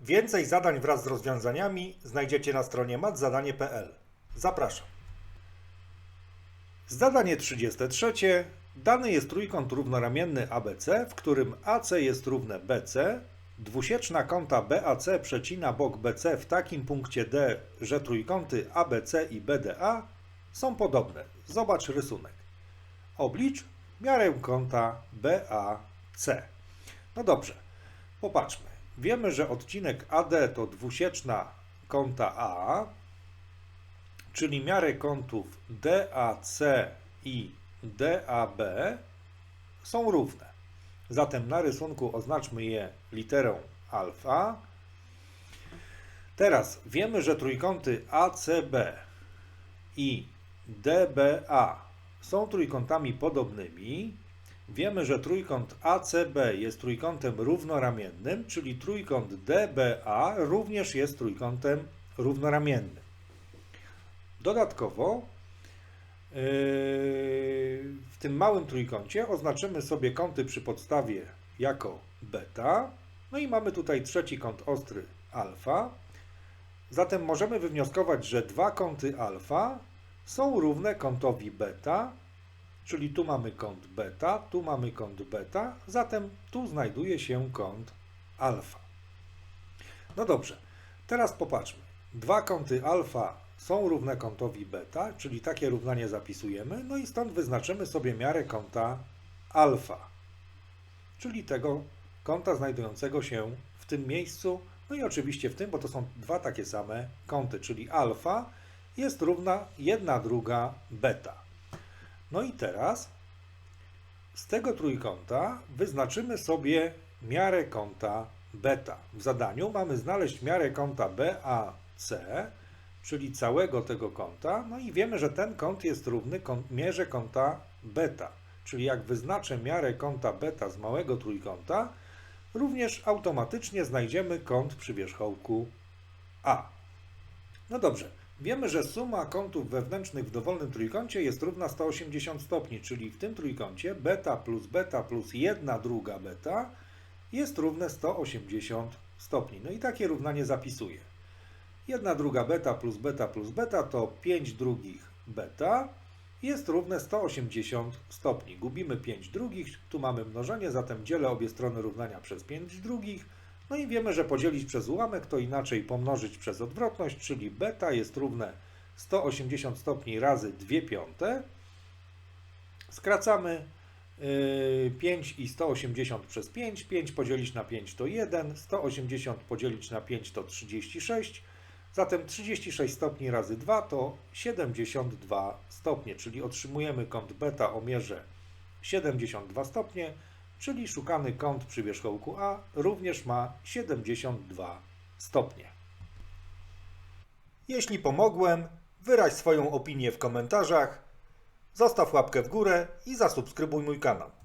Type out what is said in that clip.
Więcej zadań wraz z rozwiązaniami znajdziecie na stronie matzadanie.pl. Zapraszam. Zadanie 33. Dany jest trójkąt równoramienny ABC, w którym AC jest równe BC. Dwusieczna kąta BAC przecina bok BC w takim punkcie D, że trójkąty ABC i BDA są podobne. Zobacz rysunek. Oblicz miarę kąta BAC. No dobrze, popatrzmy. Wiemy, że odcinek AD to dwusieczna kąta A, czyli miarę kątów DAC i DAB są równe. Zatem na rysunku oznaczmy je literą alfa. Teraz wiemy, że trójkąty ACB i DBA są trójkątami podobnymi. Wiemy, że trójkąt ACB jest trójkątem równoramiennym, czyli trójkąt DBA również jest trójkątem równoramiennym. Dodatkowo yy, w tym małym trójkącie oznaczymy sobie kąty przy podstawie jako beta. No i mamy tutaj trzeci kąt ostry alfa. Zatem możemy wywnioskować, że dwa kąty alfa są równe kątowi beta, czyli tu mamy kąt beta, tu mamy kąt beta, zatem tu znajduje się kąt alfa. No dobrze, teraz popatrzmy. Dwa kąty alfa są równe kątowi beta, czyli takie równanie zapisujemy, no i stąd wyznaczymy sobie miarę kąta alfa, czyli tego kąta znajdującego się w tym miejscu, no i oczywiście w tym, bo to są dwa takie same kąty, czyli alfa jest równa 1 druga beta. No i teraz z tego trójkąta wyznaczymy sobie miarę kąta beta. W zadaniu mamy znaleźć miarę kąta BAC, czyli całego tego kąta, no i wiemy, że ten kąt jest równy mierze kąta beta. Czyli jak wyznaczę miarę kąta beta z małego trójkąta, również automatycznie znajdziemy kąt przy wierzchołku A. No dobrze, wiemy, że suma kątów wewnętrznych w dowolnym trójkącie jest równa 180 stopni, czyli w tym trójkącie beta plus beta plus 1 druga beta jest równe 180 stopni. No i takie równanie zapisuję. 1 druga beta plus beta plus beta to 5 drugich beta jest równe 180 stopni. Gubimy 5 drugich, tu mamy mnożenie, zatem dzielę obie strony równania przez 5 drugich. No i wiemy, że podzielić przez ułamek to inaczej pomnożyć przez odwrotność, czyli beta jest równe 180 stopni razy 2 piąte. Skracamy yy, 5 i 180 przez 5. 5 podzielić na 5 to 1, 180 podzielić na 5 to 36. Zatem 36 stopni razy 2 to 72 stopnie, czyli otrzymujemy kąt beta o mierze 72 stopnie, czyli szukany kąt przy wierzchołku A również ma 72 stopnie. Jeśli pomogłem, wyraź swoją opinię w komentarzach, zostaw łapkę w górę i zasubskrybuj mój kanał.